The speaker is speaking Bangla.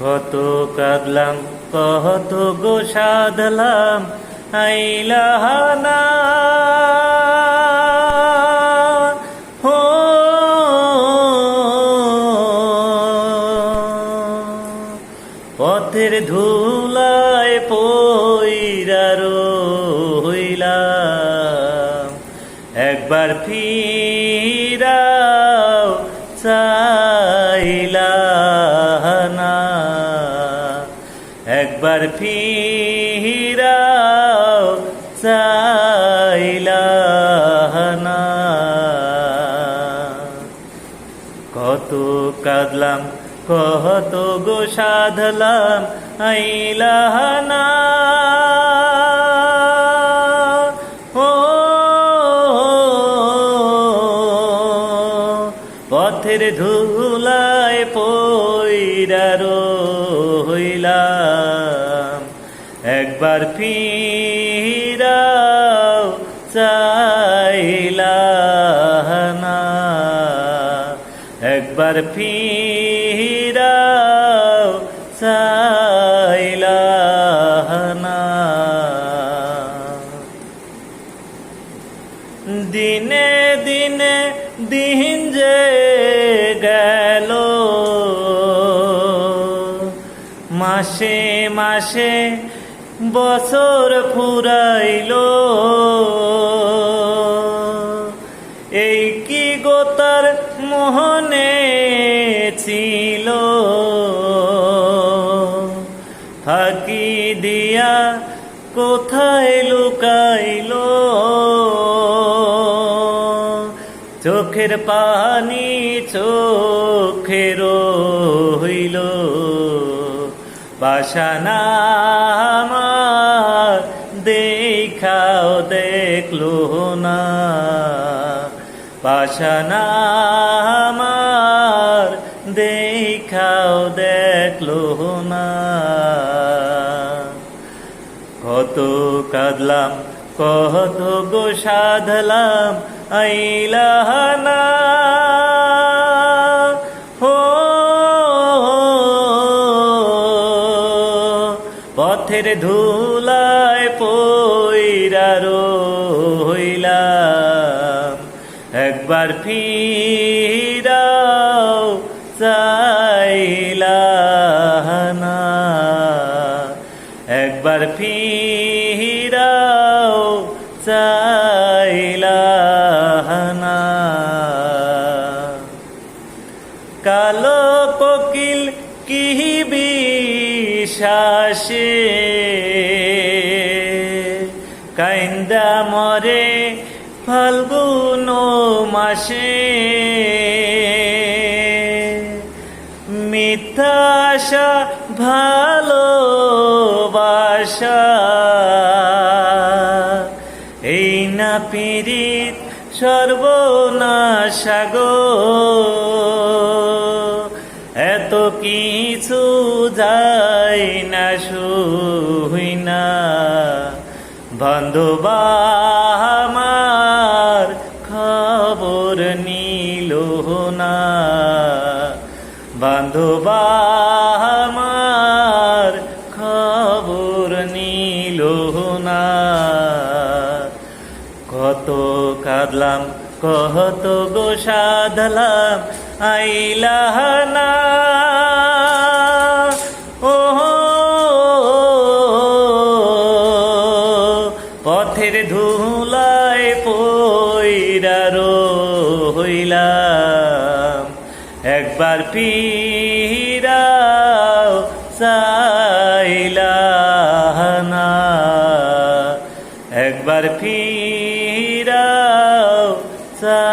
কত কাঁদলাম কত গো সাধলাম আইলাহানা পথের ধুলায় পইরার হইলাম একবার ফিরাও চাইলানা একবার ফিরাও কত কাঁদলাম কত গো সাধলাম আইলাহানা ও পথের ধুলায় পইরার হইলাম একবার ফিরাও চাইলাহানা একবার ফিরাও চাইলাহানা দিনে দিনে দিন যে গেল মাসে মাসে বছর ফুরাইল। এই কি গোতার মোহনে ছিল? ফাঁকি দিয়া কোথায় লুকাইল? চোখের পানি চোখের হইল বাসানা দেখল না। পাশনা দেখাও দেখল না। কত কাঁদলাম কত গো সাধলাম আইলাহানা পথের ধুলায় পইরার হইলাম একবার ফিরাও চাইলাহানা একবার ফিরাও চাইলাহানা কালো কোকিল কি বিশ্বাসে কাইন্দা মরে ফাল্গুন মাসে। মিথ্যা আশা ভালোবাসা। এই না পীড়িত সর্বনাশাগো এত কিছু যায় না শুই না। বন্ধুবা খবর নিল না। বান্ধবা খবর নিল না। কত কাঁদলাম, কত গো সাধলাম আইলাহানা পথের ধুলায় পইরার হইলাম। একবার ফিরাও না একবার ফিরাও চা